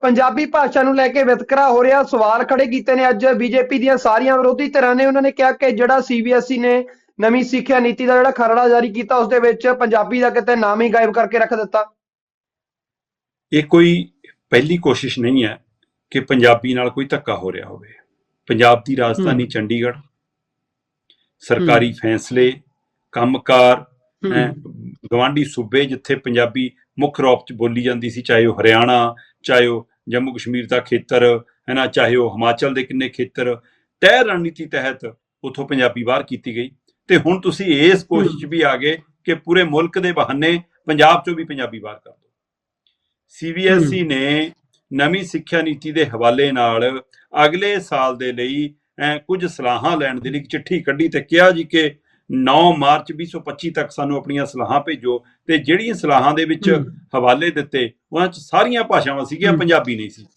ਪੰਜਾਬੀ ਭਾਸ਼ਾ ਨੂੰ ਲੈ ਕੇ ਵਿਤਕਰਾ ਹੋ ਰਿਹਾ ਸਵਾਲ ਖੜੇ ਕੀਤੇ ਨੇ ਅੱਜ ਬੀਜੇਪੀ ਦੀਆਂ ਸਾਰੀਆਂ ਵਿਰੋਧੀ ਧਿਰਾਂ ਨੇ ਉਹਨਾਂ ਨੇ ਕਿਹਾ ਕਿ ਜਿਹੜਾ ਸੀਬੀਐਸਈ ਨੇ ਨਵੀਂ ਸਿੱਖਿਆ ਨੀਤੀ ਦਾ ਜਿਹੜਾ ਖਰੜਾ ਜਾਰੀ ਕੀਤਾ ਉਸ ਦੇ ਵਿੱਚ ਪੰਜਾਬੀ ਦਾ ਕਿਤੇ ਨਾਮ ਹੀ ਗਾਇਬ ਕਰਕੇ ਰੱਖ ਦਿੱਤਾ। ਇਹ ਕੋਈ ਪਹਿਲੀ ਕੋਸ਼ਿਸ਼ ਨਹੀਂ ਹੈ ਕਿ ਪੰਜਾਬੀ ਨਾਲ ਕੋਈ ਧੱਕਾ ਹੋ ਰਿਹਾ ਹੋਵੇ। ਪੰਜਾਬ ਦੀ ਰਾਜਧਾਨੀ ਚੰਡੀਗੜ੍ਹ ਸਰਕਾਰੀ ਫੈਸਲੇ ਕੰਮਕਾਰ ਗਵਾਂਢੀ ਸੂਬੇ ਜਿੱਥੇ ਪੰਜਾਬੀ ਮੁੱਖ ਰੂਪ ਚ ਬੋਲੀ ਜਾਂਦੀ ਸੀ ਚਾਹੇ ਉਹ ਹਰਿਆਣਾ ਚਾਹੇ ਉਹ ਜੰਮੂ ਕਸ਼ਮੀਰ ਦਾ ਖੇਤਰ ਹੈ ਨਾ ਚਾਹੇ ਉਹ ਹਿਮਾਚਲ ਦੇ ਕਿੰਨੇ ਖੇਤਰ ਤੈਅ ਰਣਨੀਤੀ ਤਹਿਤ ਉਥੋਂ ਪੰਜਾਬੀ ਬਾਹਰ ਕੀਤੀ ਗਈ। ਤੇ ਹੁਣ ਤੁਸੀਂ ਇਸ ਕੋਸ਼ਿਸ਼ 'ਚ ਵੀ ਆ ਗਏ ਕਿ ਪੂਰੇ ਮੁਲਕ ਦੇ ਬਹਾਨੇ ਪੰਜਾਬ 'ਚੋਂ ਵੀ ਪੰਜਾਬੀ ਬਾਹਰ ਕਰ ਦਿਓ। ਸੀਬੀਐਸਈ ਨੇ ਨਵੀਂ ਸਿੱਖਿਆ ਨੀਤੀ ਦੇ ਹਵਾਲੇ ਨਾਲ ਅਗਲੇ ਸਾਲ ਦੇ ਲਈ ਕੁਝ ਸਲਾਹਾਂ ਲੈਣ ਦੇ ਲਈ ਇੱਕ ਚਿੱਠੀ ਕੱਢੀ ਤੇ ਕਿਹਾ ਜੀ ਕਿ 9 ਮਾਰਚ 2025 ਤੱਕ ਸਾਨੂੰ ਆਪਣੀਆਂ ਸਲਾਹਾਂ ਭੇਜੋ ਤੇ ਜਿਹੜੀਆਂ ਸਲਾਹਾਂ ਦੇ ਵਿੱਚ। ਹਵਾਲੇ ਦਿੱਤੇ ਉਹਨਾਂ 'ਚ ਸਾਰੀਆਂ ਭਾਸ਼ਾਵਾਂ ਸੀਗੀਆਂ। ਪੰਜਾਬੀ ਨਹੀਂ ਸੀ